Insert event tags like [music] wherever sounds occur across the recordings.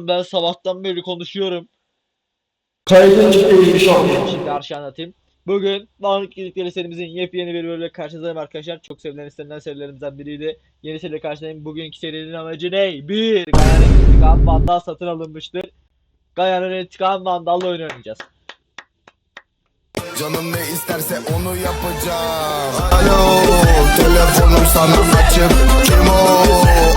Oğlum ben sabahtan beri konuşuyorum. Kaydın değilmiş abi. Şimdi aşağı anlatayım. Bugün Dağınık Gidikleri serimizin yepyeni bir bölümüyle karşınızdayım arkadaşlar. Çok sevilen istenilen serilerimizden biriydi. Yeni seriyle karşınızdayım. Bugünkü serinin amacı ne? 1. Gaya'nın intikam vandal satın alınmıştır. Gaya'nın intikam vandalla oyun oynayacağız. Canım ne isterse onu yapacağım Alo telefonum sana açık Kim o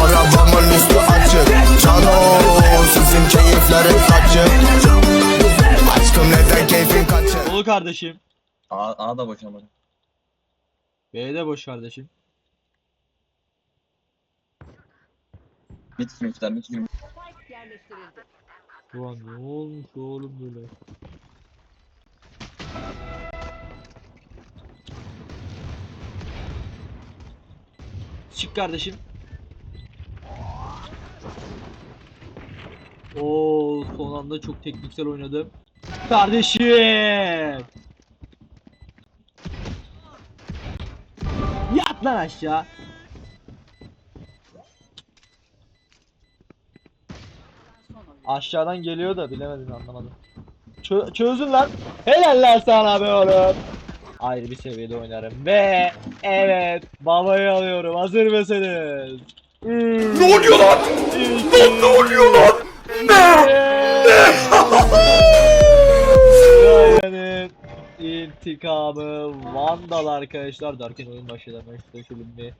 arabamın üstü açık Cano sizin keyiflerin kaçık Aşkım neden keyfin kaçık Dolu kardeşim. A, A da boş ama. B'de boş kardeşim. Mid kimmişler, mid kim? Ulan ne olmuş oğlum böyle? Çık kardeşim. Oo son anda çok tekniksel oynadım. Kardeşim. Yat lan aşağı. Aşağıdan geliyor da bilemedim anlamadım. Çö çözün lan. Helal lan sana be oğlum. Ayrı bir seviyede oynarım. Ve evet babayı alıyorum. Hazır mısınız? Ne oluyor lan? Ne, ne oluyor lan? İntikamı Vandal arkadaşlar derken oyun başladı. Şöyle bir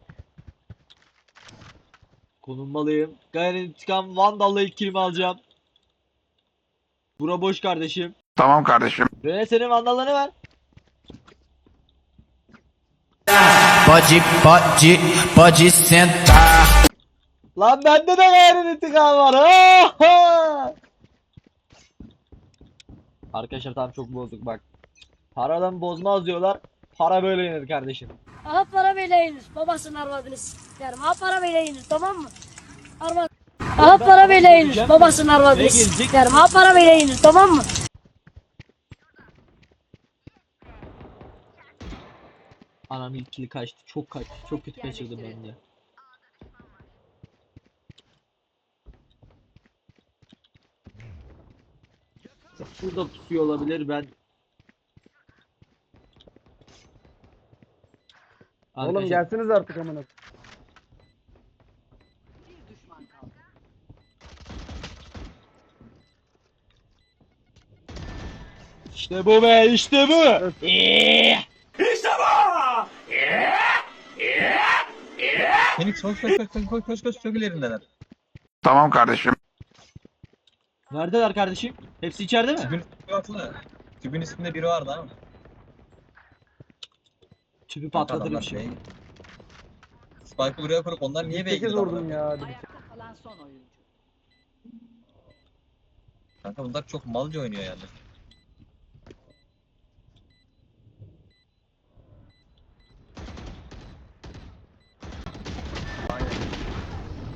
konulmalıyım. Gayanın intikam Vandal'la ilk kilimi alacağım. Bura boş kardeşim. Tamam kardeşim. Rene senin Vandal'la ne var? Pode, pode, pode sentar. Lan bende de Gayanın intikamı var. Oha! Arkadaşlar tam çok bozduk bak. Paradan bozmaz diyorlar. Para böyle yenir kardeşim. Aha para böyle yenir. Babasının arvadını sikerim. Aha para böyle yenir tamam mı? Arvad. Aha para böyle yenir. Babasının arvadını sikerim. Aha para böyle yenir tamam mı? Anam ilkili kaçtı. Çok kaçtı. Çok kötü kaçırdım ben de. Şurada tutuyor olabilir ben. Oğlum Arkadaşlar, gelsiniz artık amına. İşte bu be işte bu. Eee! Phoenix koş koş koş koş koş koş koş çok ilerindeler. Tamam kardeşim. Neredeler kardeşim? Hepsi içeride mi? Tübün. Tübün üstünde biri vardı ama. Tüpü patlatırım şimdi. şey- Spike'ı buraya kurup onlar niye 8 bekliyor? vurdum ya. hadi bir Kanka bunlar çok malca oynuyor yani.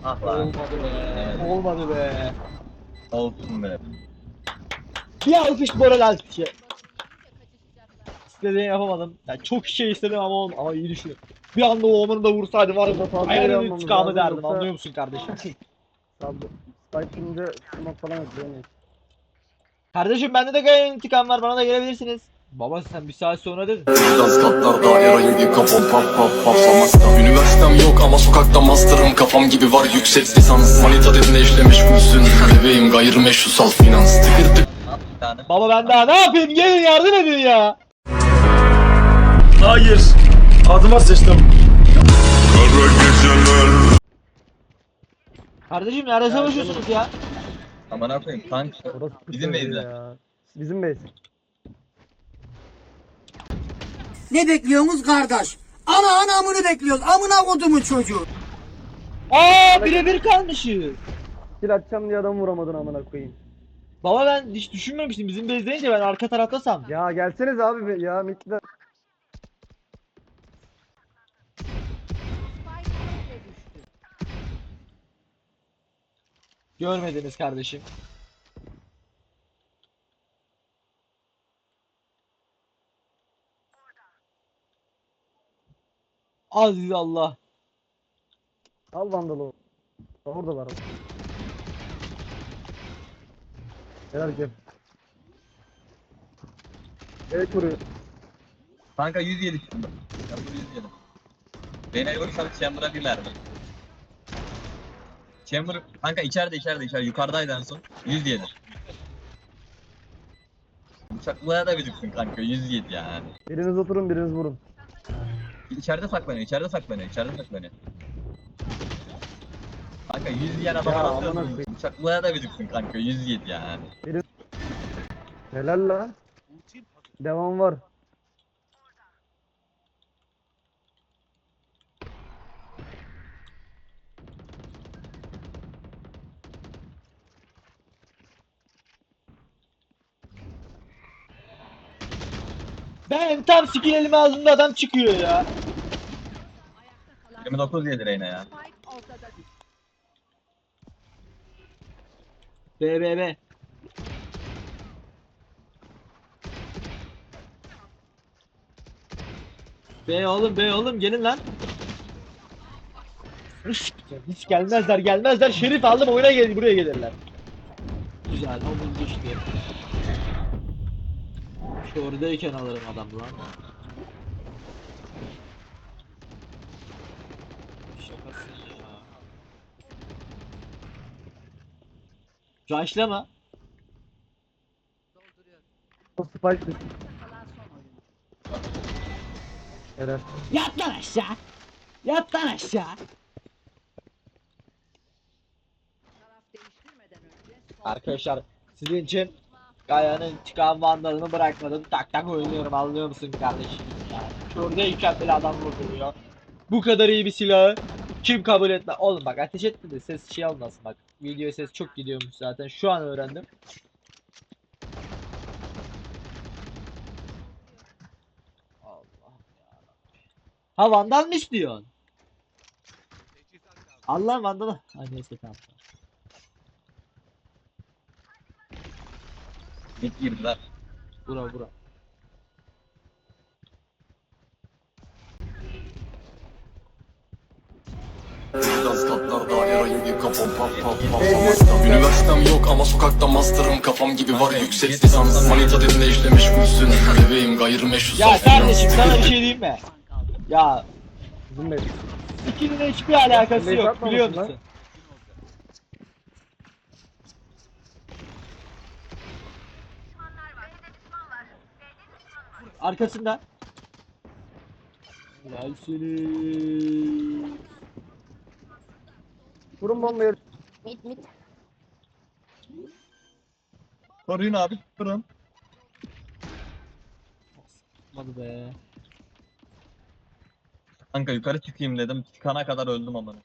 Ah lan. Olmadı be. Olmadı be. Olsun be. Bir alkış moral alkışı. İstediğini yapamadım. Yani çok şey istedim ama ol ama iyi düşün. Bir anda o omanı da vursaydım var ya fazla ayarın yapmamız intikamı lazım, derdim yoksa- anlıyor musun kardeşim? [laughs] Şimdi smoke falan neyse. kardeşim bende de gayet intikam var bana da gelebilirsiniz. Baba sen bir saat sonra dedin. Dans katlar daire yedi kafam pap pap patlamakta Üniversitem yok ama sokakta master'ım kafam gibi var yüksek lisans Manita dedin eşlemiş müsün bebeğim gayrimeşrusal finans Tıkır tık. Baba ben daha ne yapayım gelin yardım edin ya. Hayır. Adıma sıçtım. Kardeşim nerede savaşıyorsunuz ya? Aman ne koyayım tank. Orası Bizim base'de. ya. Bizim base. Ne bekliyorsunuz kardeş? Ana anamını bekliyoruz. Amına kodumun çocuğu. Aa birebir kalmışız. Kill atacağım diye adam vuramadın amına koyayım. Baba ben hiç düşünmemiştim bizim base deyince ben arka tarafta sandım. Ya gelseniz abi be- ya midde. Görmediniz kardeşim. Aziz Allah. Al vandalı. Orada var. Helal gel. Evet vuruyor. Kanka 107 şimdi. Chamber 107. Beni vurursam Chamber'a bir mermi. Chamber kanka içeride içeride içeride yukarıdaydı en son. 107. Bıçaklığa da düşsün kanka 107 yani. Biriniz oturun biriniz vurun. İçeride saklanıyor, içeride saklanıyor, içeride saklanıyor. Kanka 100 yen adama Ya, nasıl amına yapıyorsun? koyayım. Bıçaklığa da düşsün kanka 107 yani. Helal la. Devam var. Ben tam skill elime ağzımda adam çıkıyor ya. 29 yedi Reyna ya. B B B. B oğlum B oğlum gelin lan. Üf, Hiç gelmezler gelmezler. Şerif aldım oyuna gel buraya gelirler. Güzel omuz düştü. Oradayken alırım adam lan. Şakasın ya. Rushlama. O spike düştü. Helal. Yat lan aşağı. Yat lan aşağı. Arkadaşlar sizin için Kaya'nın çıkan vandalını bırakmadım. Tak tak oynuyorum anlıyor musun kardeşim? Yani şuradayken bile adam vurduruyor. Bu kadar iyi bir silahı kim kabul etme? Oğlum bak ateş etme de ses şey olmasın bak. Video ses çok gidiyormuş zaten. Şu an öğrendim. Ha vandal mı istiyorsun? Allah vandalı. Ha neyse tamam. Mid girdiler. Bura bura. Biraz katlar daire gibi kafam pap pap pap Üniversitem yok ama sokakta master'ım kafam gibi var yüksek lisans Manita dedin işlemiş müsün Bebeğim gayrimeşru Ya kardeşim sana bir şey diyeyim mi? Ya et. skill'in hiçbir alakası yok biliyor musun? Arkasında. Seni. Vurun bombayı. Koruyun abi, kurun. Hadi be. Kanka yukarı çıkayım dedim. Çıkana kadar öldüm amına.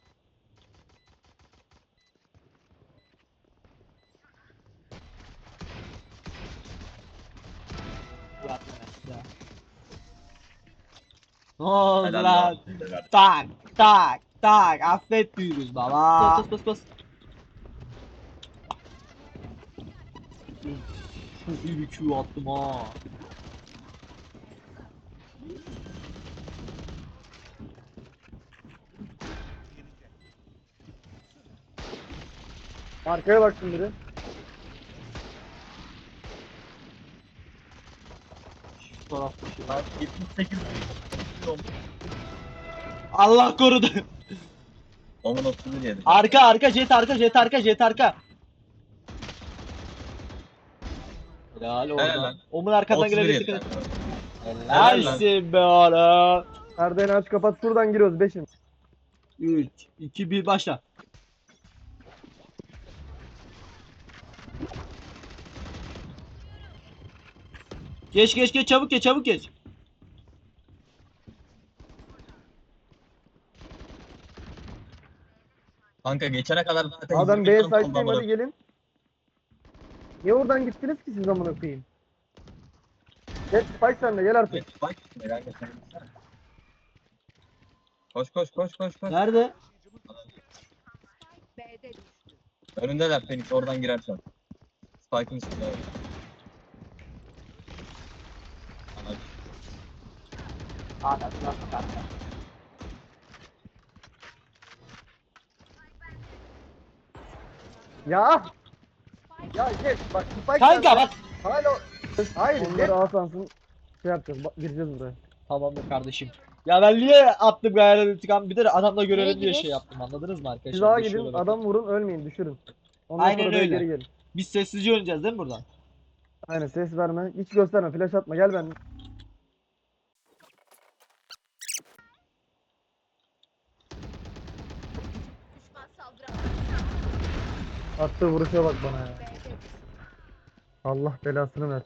Aşağı. Ne oldu Helal lan? lan. Helal. Tak tak tak affetmiyoruz baba. Bas bas bas bas. Çok iyi bir Q attım ha. Arkaya baksın biri. Tarafta şey. Lan 78 Allah korudu. Onun 31 yedi. arka arka jet arka jet arka jet arka. Helal oradan. lan. Omun arkadan 31 gelebilir yedi. dikkat et. Helal lan. Helalsin be oğlum. Perdeni aç kapat şuradan giriyoruz beşim. 3, 2, 1 başla. Geç geç geç çabuk geç çabuk geç. Kanka geçene kadar zaten Abi ben 20 B can kaldı site'deyim amına. hadi gelin. Niye oradan gittiniz ki siz amına koyayım? Gel spike sen de gel artık. Bak, merak etme. Koş koş koş koş koş. Nerede? Önündeler Phoenix oradan girersen. Spike'ın üstünde. Anasını satayım. Ya Ya Jet bak Spike Kanka bak. Hala Hayır Onları asansın şey yapacağız bak, gireceğiz buraya. Tamamdır kardeşim. Ya ben niye attım gayret intikam bir de adamla görelim diye şey yaptım anladınız mı arkadaşlar? Siz daha Bir şey gidin olarak. adam vurun ölmeyin düşürün. Ondan Aynen sonra B'ye öyle. geri gelin. Biz sessizce oynayacağız değil mi buradan? Aynen ses verme. Hiç gösterme. Flash atma. Gel ben. Attığı vuruşa bak bana ya. Allah belasını ver.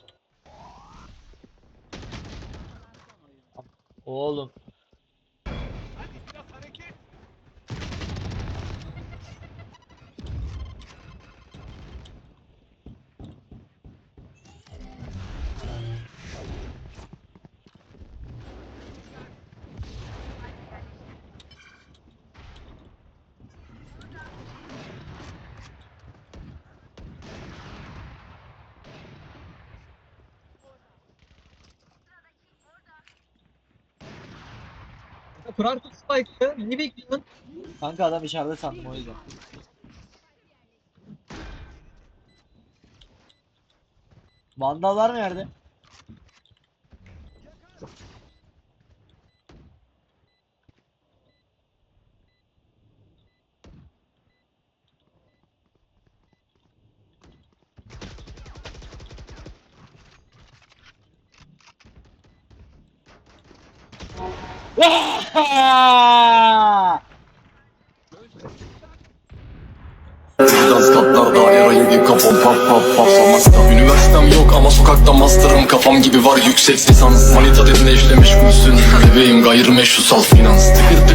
Oğlum. Kur artık Spike'ı. Ne bekliyorsun? Kanka adam içeride sandım o yüzden. Vandal var mı yerde? Rezidans katlarda ayrı kafam paf paf paflamakta Üniversitem yok ama sokakta master'ım. Kafam gibi var yüksek lisans. Manita dedin işlemiş gülsün Bebeğim gayrimeşru sal finans. Tıkır tıkır